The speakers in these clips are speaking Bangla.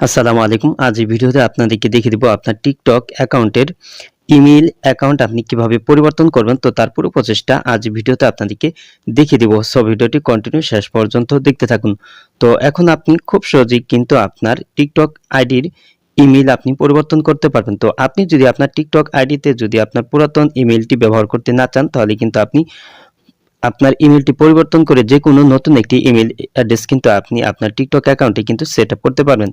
আসসালামু আলাইকুম। আজ এই ভিডিওতে আপনাদেরকে দেখিয়ে দিব আপনার টিকটক অ্যাকাউন্টের ইমেল অ্যাকাউন্ট আপনি কীভাবে পরিবর্তন করবেন, তো তার পুরো প্রচেষ্টা আজ ভিডিওতে আপনাদেরকে দেখিয়ে দিব। সব ভিডিওটি কন্টিনিউ শেষ পর্যন্ত দেখতে থাকুন। তো এখন আপনি খুব সহজেই কিন্তু আপনার টিকটক আইডির ইমেল আপনি পরিবর্তন করতে পারবেন। তো আপনি যদি আপনার টিকটক আইডিতে যদি আপনার পুরাতন ইমেলটি ব্যবহার করতে না চান, তাহলে কিন্তু আপনি আপনার ইমেলটি পরিবর্তন করে যে কোনো নতুন একটি ইমেল অ্যাড্রেস কিন্তু আপনি আপনার টিকটক অ্যাকাউন্টে কিন্তু সেট করতে পারবেন।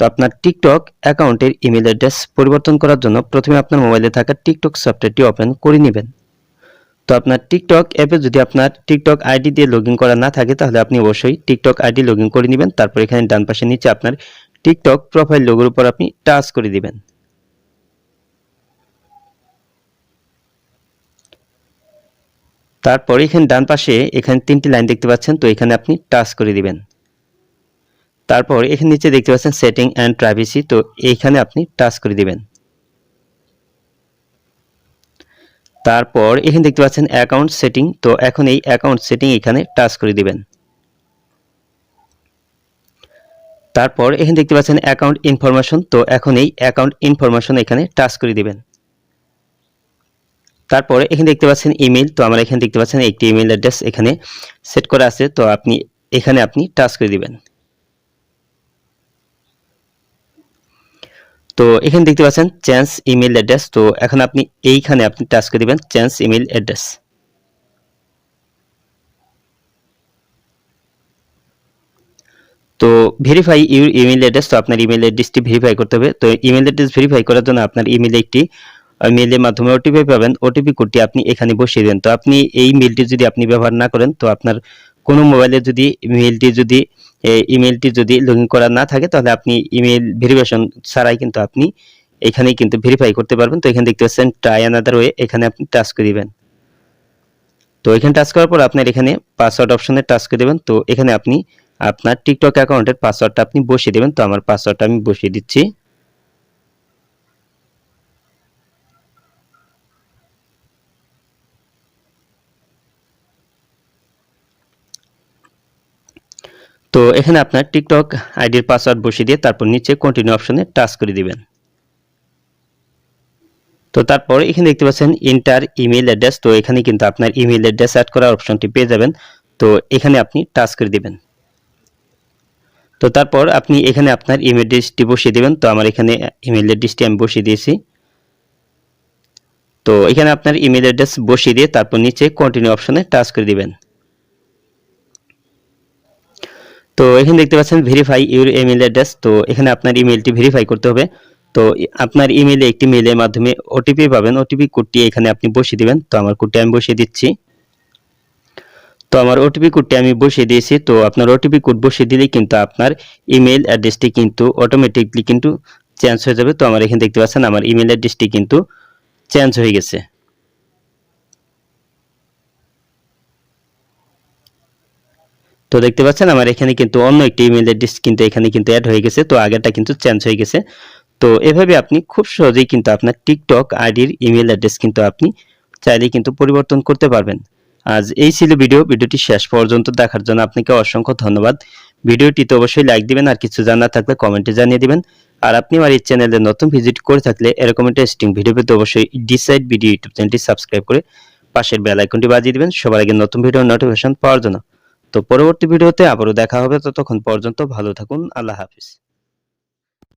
তো আপনার টিকটক অ্যাকাউন্টের ইমেল অ্যাড্রেস পরিবর্তন করার জন্য প্রথমে আপনার মোবাইলে থাকা টিকটক সফটওয়্যারটি ওপেন করে নেবেন। তো আপনার টিকটক অ্যাপে যদি আপনার টিকটক আইডি দিয়ে লগ করা না থাকে, তাহলে আপনি অবশ্যই টিকটক আইডি লগ করে নেবেন। তারপর এখানে ডান পাশে নিচে আপনার টিকটক প্রোফাইল লোগোর উপর আপনি টাচ করে দিবেন। তারপর এখানে ডান পাশে এখানে তিনটি লাইন দেখতে পাচ্ছেন, তো এখানে আপনি টাচ করে দিবেন। তারপর এখানে নিচে দেখতে পাচ্ছেন সেটিং অ্যান্ড প্রাইভেসি তো এইখানে আপনি টাচ করে দিবেন। তারপর এখানে দেখতে পাচ্ছেন অ্যাকাউন্ট সেটিং তো এখন এই অ্যাকাউন্ট সেটিং এখানে টাচ করে দিবেন। তারপর এখানে দেখতে পাচ্ছেন অ্যাকাউন্ট ইনফরমেশন তো এখন এই অ্যাকাউন্ট ইনফরমেশন এখানে টাচ করে দিবেন। তারপরে এখানে দেখতে পাচ্ছেন ইমেল তো আমরা এখানে দেখতে পাচ্ছেন একটি ইমেল অ্যাড্রেস এখানে সেট করা আছে, তো আপনি এখানে আপনি টাচ করে দিবেন। তো এখানে দেখতে পাচ্ছেন চেঞ্জ ইমেল অ্যাড্রেস তো এখন আপনি এইখানে আপনি টাচ করে দিবেন চেঞ্জ ইমেল অ্যাড্রেস তো ভেরিফাই ইউর ইমেল অ্যাড্রেস তো আপনার ইমেল অ্যাড্রেসটি ভেরিফাই করতে হবে। তো ইমেল অ্যাড্রেস ভেরিফাই করার জন্য আপনার ইমেলে একটি মেলের মাধ্যমে ওটিপি পাবেন। ওটিপি কোডটি আপনি এখানে বসিয়ে দেন। তো আপনি এই মেলটি যদি আপনি ব্যবহার না করেন, তো আপনার কোনো মোবাইলে যদি মেলটি যদি ইমেলটি যদি লগ করা না থাকে, তাহলে আপনি ইমেল ভেরিফিকেশন ছাড়াই কিন্তু আপনি এখানে কিন্তু ভেরিফাই করতে পারবেন। তো এখানে দেখতে পাচ্ছেন ট্রাই অ্যানাদার ওয়ে এখানে আপনি টাচ করে দিবেন। তো এখানে টাচ করার পর আপনার এখানে পাসওয়ার্ড অপশনে টাচ করে দেবেন। তো এখানে আপনি আপনার টিকটক অ্যাকাউন্টের পাসওয়ার্ডটা আপনি বসিয়ে দেবেন। তো আমার পাসওয়ার্ডটা আমি বসিয়ে দিচ্ছি। তো এখানে আপনার টিকটক আইডির পাসওয়ার্ড বসিয়ে দিয়ে তারপর নিচে কন্টিনিউ অপশনে টাচ করে দিবেন। তো তারপর এখানে দেখতে পাচ্ছেন ইন্টার ইমেল অ্যাড্রেস তো এখানে কিন্তু আপনার ইমেল অ্যাড্রেস অ্যাড করার অপশনটি পেয়ে যাবেন। তো এখানে আপনি টাচ করে দিবেন। তো তারপর আপনি এখানে আপনার ইমেল অ্যাড্রেসটি বসিয়ে দেবেন। তো আমার এখানে ইমেল অ্যাড্রেসটি আমি বসিয়ে দিয়েছি। তো এখানে আপনার ইমেল অ্যাড্রেস বসিয়ে দিয়ে তারপর নিচে কন্টিনিউ অপশনে টাচ করে দিবেন। তো এখানে দেখতে পাচ্ছেন ভেরিফাই ইউর ইমেল অ্যাড্রেস তো এখানে আপনার ইমেলটি ভেরিফাই করতে হবে। তো আপনার ইমেলে একটি মেলের মাধ্যমে ওটিপি পাবেন। ওটিপি কোডটি এখানে আপনি বসিয়ে দিবেন। তো আমার কোডটি আমি বসিয়ে দিচ্ছি। তো আমার ওটিপি কোডটি আমি বসিয়ে দিয়েছি। তো আপনার ওটিপি কোড বসিয়ে দিলেই কিন্তু আপনার ইমেল অ্যাড্রেসটি কিন্তু অটোমেটিকলি কিন্তু চেঞ্জ হয়ে যাবে। তো আমার এখানে দেখতে পাচ্ছেন, আমার ইমেল অ্যাড্রেসটি কিন্তু চেঞ্জ হয়ে গেছে। তো দেখতে পাচ্ছেন, আমার এখানে কিন্তু অন্য একটি ইমেল অ্যাড্রেস কিন্তু এখানে কিন্তু অ্যাড হয়ে গেছে, তো আগেরটা কিন্তু চেঞ্জ হয়ে গেছে। তো এভাবে আপনি খুব সহজেই কিন্তু আপনার টিকটক আইডির ইমেল অ্যাড্রেস কিন্তু আপনি চাইলেই কিন্তু পরিবর্তন করতে পারবেন। আজ এই ছিল ভিডিও, ভিডিওটি শেষ পর্যন্ত দেখার জন্য আপনাকে অসংখ্য ধন্যবাদ। ভিডিওটিতে অবশ্যই লাইক দিবেন আর কিছু জানা থাকলে কমেন্টে জানিয়ে দিবেন। আর আপনি আমার এই চ্যানেলে নতুন ভিজিট করে থাকলে এরকম ইন্টারেস্টিং ভিডিও পেতে অবশ্যই ডিসাইড ভিডিও ইউটিউব চ্যানেলটি সাবস্ক্রাইব করে পাশের বেল আইকনটি বাজিয়ে দিবেন। সবার আগে নতুন ভিডিও নোটিফিকেশন পাওয়ার জন্য। তো পরবর্তী ভিডিওতে আবারও দেখা হবে ততক্ষণ পর্যন্ত ভালো থাকুন আল্লাহ হাফিজ।